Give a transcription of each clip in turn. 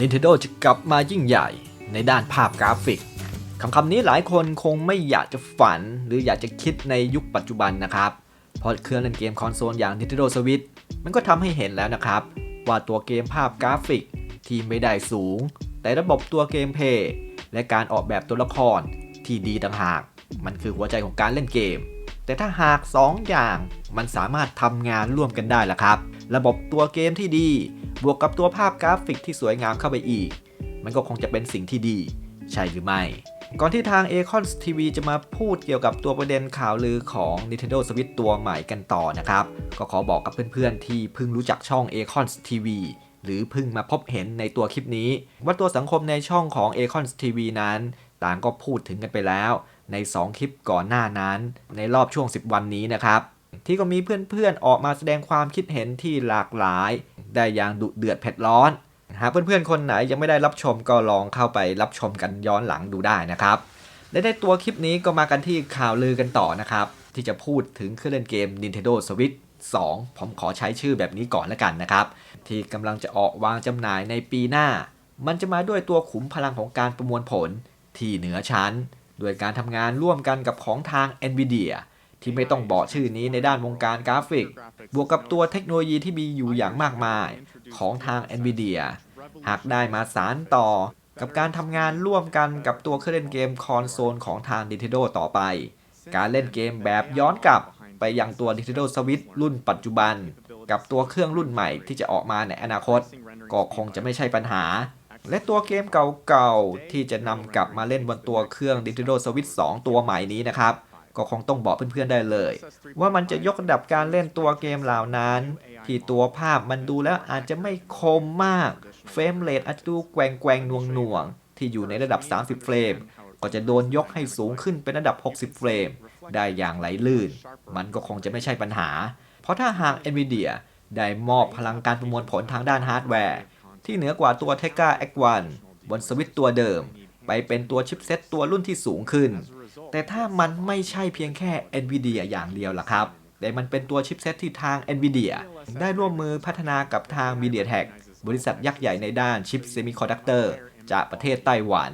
Nintendo จะกลับมายิ่งใหญ่ในด้านภาพกราฟิกคำคำนี้หลายคนคงไม่อยากจะฝัน หรืออยากจะคิดในยุคปัจจุบันนะครับ เพราะเครื่องเล่นเกมคอนโซลอย่าง Nintendo Switch มันก็ทำให้เห็นแล้วนะครับ ว่าตัวเกมภาพกราฟิกที่ไม่ได้สูง แต่ระบบตัวเกมเพย์และการออกแบบตัวละครที่ดีต่างหาก มันคือหัวใจของการเล่นเกม แต่ถ้าหาก 2 อย่างมันสามารถทำงานร่วมกันได้ละครับ ระบบตัวเกมที่ดี บวกกับตัวภาพกราฟิกที่สวยงามเข้าไปอีก มันก็คงจะเป็นสิ่งที่ดี ใช่หรือไม่ ก่อนที่ทาง a c o n TV จะมาพูดเกี่ยวกับตัวประเด็นข่าวลือของ Nintendo Switch ตัวใหม่กันต่อนะครับ ก็ขอบอกกับเพื่อนๆ ที่เพิ่งรู้จักช่อง a c o n TV หรือเพิ่งมาพบเห็นในตัวคลิปนี้ ว่าตัวสังคมในช่องของ a c o n TV นั้น ต่างก็พูดถึงกันไปแล้ว ใน 2 คลิปก่อนหน้านั้น ในรอบช่วง 10 วันนี้นะครับที่ก็มีเพื่อนๆออกมาแสดงความคิดเห็นที่หลากหลาย ได้อย่างดุเดือดเผ็ดร้อน หากเพื่อนๆคนไหนยังไม่ได้รับชมก็ลองเข้าไปรับชมกันย้อนหลังดูได้นะครับ และในตัวคลิปนี้ก็มากันที่ข่าวลือกันต่อนะครับ ที่จะพูดถึงเครื่องเล่นเกม Nintendo Switch 2 ผมขอใช้ชื่อแบบนี้ก่อนแล้วกันนะครับ ที่กำลังจะออกวางจำหน่ายในปีหน้า มันจะมาด้วยตัวขุมพลังของการประมวลผลที่เหนือชั้น โดยการทำงานร่วมกันกับของทาง NVIDIA ที่ไม่ต้องบอกชื่อนี้ในด้านวงการกราฟิก บวกกับตัวเทคโนโลยีที่มีอยู่อย่างมากมายของทาง NVIDIA หากได้มาสารต่อกับการทำงานร่วมกันกับตัวเครื่องเล่นเกมคอนโซลของทาง Nintendo ต่อไป การเล่นเกมแบบย้อนกลับไปยังตัว Nintendo Switch รุ่นปัจจุบัน กับตัวเครื่องรุ่นใหม่ที่จะออกมาในอนาคต ก็คงจะไม่ใช่ปัญหา และตัวเกมเก่าๆ ที่จะนำกลับมาเล่นบนตัวเครื่อง Nintendo Switch 2 ตัวใหม่นี้นะครับ ก็คงต้องบอกเพื่อนๆได้เลย ว่ามันจะยกระดับการเล่นตัวเกมเหล่านั้น ที่ตัวภาพมันดูแล้วอาจจะไม่คมมาก เฟรมเรทอาจจะดูแกว่งแกว่งนวงหน่วง ที่อยู่ในระดับ 30 เฟรม ก็จะโดนยกให้สูงขึ้นเป็นระดับ 60 เฟรม ได้อย่างไหลลื่น มันก็คงจะไม่ใช่ปัญหา เพราะถ้าหาก NVIDIA ได้มอบพลังการประมวลผลทางด้านฮาร์ดแวร์ ที่เหนือกว่าตัว t e g a X1 บนสวิตตัวเดิม ไปเป็นตัวชิปเซตตัวรุ่นที่สูงขึ้น แต่ถ้ามันไม่ใช่เพียงแค่ NVIDIA อย่างเดียวล่ะครับ แต่มันเป็นตัวชิปเซตที่ทาง NVIDIA ได้ร่วมมือพัฒนากับทาง MediaTek บริษัทยักษ์ใหญ่ในด้านชิปเซมิคอนดักเตอร์จากประเทศไต้หวัน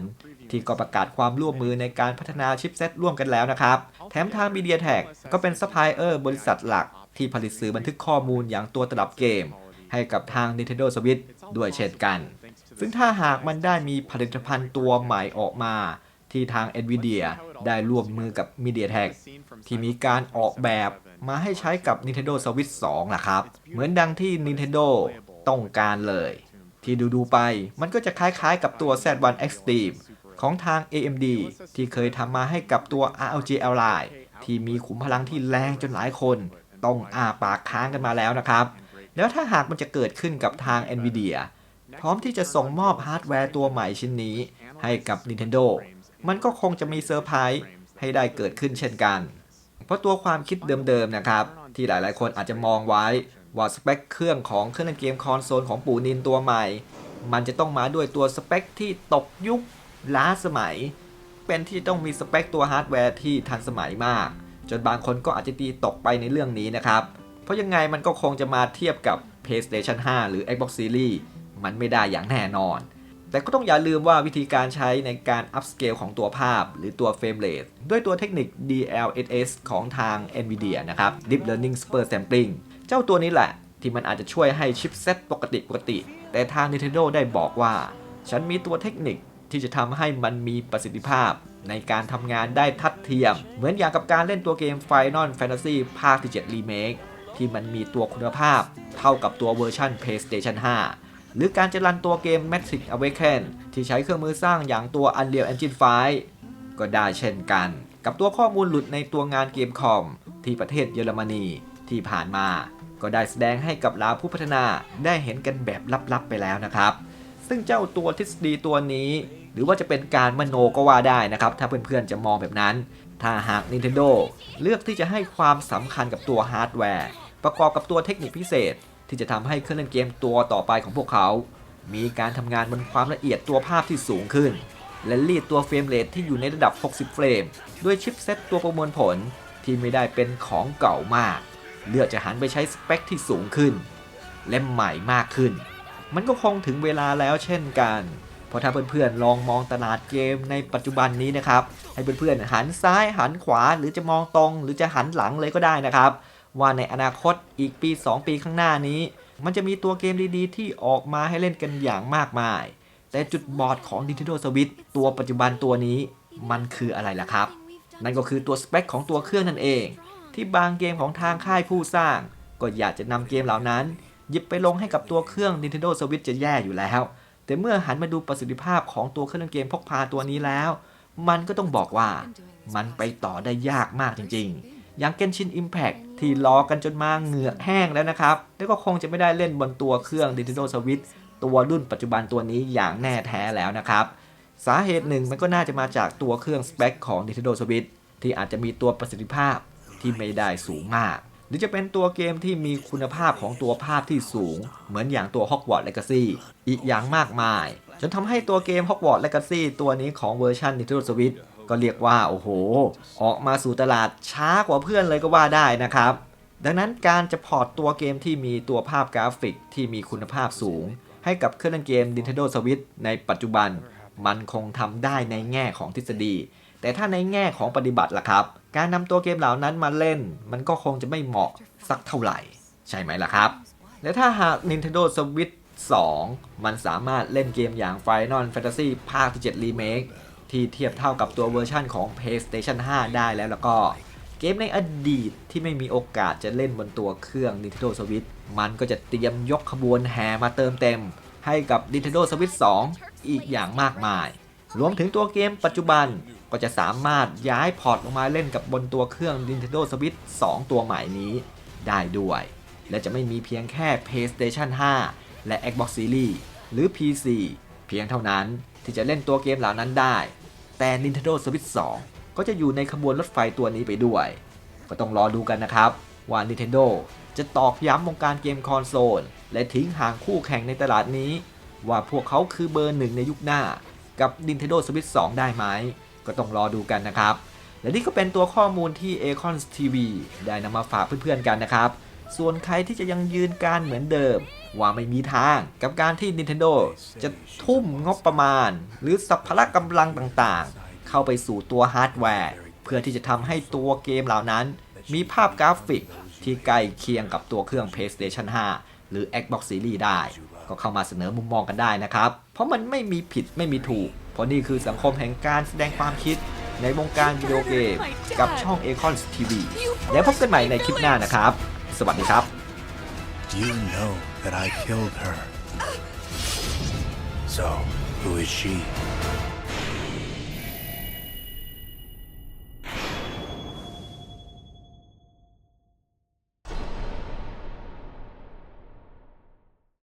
ที่ก็ประกาศความร่วมมือในการพัฒนาชิปเซตร่วมกันแล้วนะครับ แถมทาง MediaTek ก็เป็นซัพพลายเออร์บริษัทหลักที่ผลิตสื่อบันทึกข้อมูลอย่างตัวตลับเกม ให้กับทาง Nintendo Switch ด้วยเช่นกัน ซึ่งถ้าหากมันได้มีผลิตภัณฑ์ตัวใหม่ออกมา ที่ทาง NVIDIA ได้ร่วมมือกับ MediaTek ที่มีการออกแบบมาให้ใช้กับ Nintendo Switch 2 นะครับ เหมือนดังที่ Nintendo ต้องการเลย ที่ดูๆไปมันก็จะคล้ายๆกับตัว Z1 Extreme ของทาง AMD ที่เคยทำมาให้กับตัว ROG Ally ที่มีขุมพลังที่แรงจนหลายคน ต้องอาปากค้างกันมาแล้วนะครับ แล้วถ้าหากมันจะเกิดขึ้นกับทาง NVIDIA พร้อมที่จะส่งมอบฮาร์ดแวร์ตัวใหม่ชิ้นนี้ ให้กับ Nintendo มันก็คงจะมีเซอร์ไพรส์ให้ได้เกิดขึ้นเช่นกัน เพราะตัวความคิดเดิมๆนะครับ ที่หลายๆ คนอาจจะมองไว้ว่าสเปคเครื่องของเครื่องเล่นเกมคอนโซลของปู่นินตัวใหม่ มันจะต้องมาด้วยตัวสเปคที่ตกยุคล้าสมัย เป็นที่ต้องมีสเปคตัวฮาร์ดแวร์ที่ทันสมัยมาก จนบางคนก็อาจจะตีตกไปในเรื่องนี้นะครับ เพราะยังไงมันก็คงจะมาเทียบกับ PlayStation 5 หรือ Xbox Series มันไม่ได้อย่างแน่นอน แต่ก็ต้องอย่าลืมว่าวิธีการใช้ในการ up scale ของตัวภาพ หรือตัว frame rate ด้วยตัวเทคนิค DLSS ของทาง NVIDIA นะครับ Deep Learning Super Sampling เจ้าตัวนี้แหละ ที่มันอาจจะช่วยให้ชิปเซตปกติปกติ แต่ทาง Nintendo ได้บอกว่า ฉันมีตัวเทคนิคที่จะทำให้มันมีประสิทธิภาพในการทำงานได้ทัดเทียม เหมือนอย่างกับการเล่นตัวเกม Final Fantasy ภาคที่7 Remake ที่มันมีตัวคุณภาพเท่ากับตัวเวอร์ชัน PlayStation 5 หรือการจะรันตัวเกม Matrix Awaken ที่ใช้เครื่องมือสร้างอย่างตัว Unreal Engine 5 ก็ได้เช่นกัน กับตัวข้อมูลหลุดในตัวงานเกมคอม ที่ประเทศเยอรมนีที่ผ่านมา ก็ได้แสดงให้กับลาผู้พัฒนาได้เห็นกันแบบลับๆไปแล้วนะครับ ซึ่งเจ้าตัวทฤษฎีตัวนี้ หรือว่าจะเป็นการมโนก็ว่าได้นะครับ ถ้าเพื่อนๆจะมองแบบนั้น ถ้าหาก Nintendo เลือกที่จะให้ความสำคัญกับตัวฮาร์ดแวร์ประกอบกับตัวเทคนิคพิเศษ ที่จะทำให้เครื่องเล่นเกมตัวต่อไปของพวกเขา มีการทำงานบนความละเอียดตัวภาพที่สูงขึ้น และรีดตัวเฟรมเรทที่อยู่ในระดับ 60 เฟรม ด้วยชิปเซตตัวประมวลผลที่ไม่ได้เป็นของเก่ามาก เลือกจะหันไปใช้สเปคที่สูงขึ้น และใหม่มากขึ้น มันก็คงถึงเวลาแล้วเช่นกันเพราะถ้าเพื่อนๆ ลองมองตลาดเกมในปัจจุบันนี้นะครับ ให้เพื่อนๆ หันซ้ายหันขวาหรือจะมองตรง หรือจะหันหลังเลยก็ได้นะครับ ว่าในอนาคตอีกปี 2 ปีข้างหน้านี้ มันจะมีตัวเกมดีๆ ที่ออกมาให้เล่นกันอย่างมากมาย แต่จุดบอดของ Nintendo Switch ตัวปัจจุบันตัวนี้มันคืออะไรล่ะครับ นั่นก็คือตัวสเปคของตัวเครื่องนั่นเอง ที่บางเกมของทางค่ายผู้สร้าง ก็อยากจะนำเกมเหล่านั้น หยิบไปลงให้กับตัวเครื่อง Nintendo Switch จะแย่อยู่แล้ว แต่เมื่อหันมาดูประสิทธิภาพของตัวเครื่องเล่นเกมพกพาตัวนี้แล้ว มันก็ต้องบอกว่ามันไปต่อได้ยากมากจริงๆ อย่าง Genshin Impact ที่รอกันจนมาเหงือกแห้งแล้วนะครับ แล้วก็คงจะไม่ได้เล่นบนตัวเครื่อง Nintendo Switch ตัวรุ่นปัจจุบันตัวนี้อย่างแน่แท้แล้วนะครับ สาเหตุหนึ่งมันก็น่าจะมาจากตัวเครื่องสเปคของ Nintendo Switch ที่อาจจะมีตัวประสิทธิภาพที่ไม่ได้สูงมาก หรือจะเป็นตัวเกมที่มีคุณภาพของตัวภาพที่สูง เหมือนอย่างตัว Hogwarts Legacy อีกอย่างมากมาย จนทำให้ตัวเกม Hogwarts Legacy ตัวนี้ของเวอร์ชัน Nintendo Switch ก็เรียกว่าโอ้โห ออกมาสู่ตลาดช้ากว่าเพื่อนเลยก็ว่าได้นะครับ ดังนั้นการจะพอร์ตตัวเกมที่มีตัวภาพกราฟิกที่มีคุณภาพสูง ให้กับเครื่องเล่นเกม Nintendo Switch ในปัจจุบัน มันคงทำได้ในแง่ของทฤษฎี แต่ถ้าในแง่ของปฏิบัติล่ะครับ การนำตัวเกมเหล่านั้นมาเล่น มันก็คงจะไม่เหมาะสักเท่าไหร่ ใช่ไหมล่ะครับ และถ้าหาก Nintendo Switch 2 มันสามารถเล่นเกมอย่าง Final Fantasy ภาคที่7 Remake ที่เทียบเท่ากับตัวเวอร์ชั่นของ PlayStation 5 ได้แล้วแล้วก็เกมในอดีตที่ไม่มีโอกาสจะเล่นบนตัวเครื่อง Nintendo Switch มันก็จะเตรียมยกขบวนแห่มาเติมเต็ม ให้กับ Nintendo Switch 2 อีกอย่างมากมาย รวมถึงตัวเกมปัจจุบันก็จะสามารถย้ายพอร์ตลงมาเล่นกับบนตัวเครื่อง Nintendo Switch 2 ตัวใหม่นี้ได้ด้วย และจะไม่มีเพียงแค่ PlayStation 5 และ Xbox Series หรือ PC เพียงเท่านั้นที่จะเล่นตัวเกมเหล่านั้นได้ แต่ Nintendo Switch 2 ก็จะอยู่ในขบวนรถไฟตัวนี้ไปด้วย ก็ต้องรอดูกันนะครับว่า Nintendo จะตอกย้ำวงการเกมคอนโซล และทิ้งห่างคู่แข่งในตลาดนี้ ว่าพวกเขาคือเบอร์หนึ่งในยุคหน้า กับ Nintendo Switch 2 ได้ไหม ก็ต้องรอดูกันนะครับ และนี่ก็เป็นตัวข้อมูลที่ Acons TV ได้นำมาฝากเพื่อนๆกันนะครับ ส่วนใครที่จะยังยืนการเหมือนเดิม ว่าไม่มีทางกับการที่ Nintendo จะทุ่มงบประมาณ หรือสัพพละกำลังต่างๆ เข้าไปสู่ตัวฮาร์ดแวร์ เพื่อที่จะทำให้ตัวเกมเหล่านั้น มีภาพกราฟิกที่ใกล้เคียงกับตัวเครื่อง PlayStation 5 หรือ Xbox Series ได้ ก็เข้ามาเสนอมุมมองกันได้นะครับ เพราะมันไม่มีผิดไม่มีถูก เพราะนี่คือสังคมแห่งการแสดงความคิดในวงการวิดีโอเกม กับช่อง Acons TV แล้วพบกันใหม่ในคลิปหน้านะครับ สวัสดีครับ You know that I killed her. So, who is she?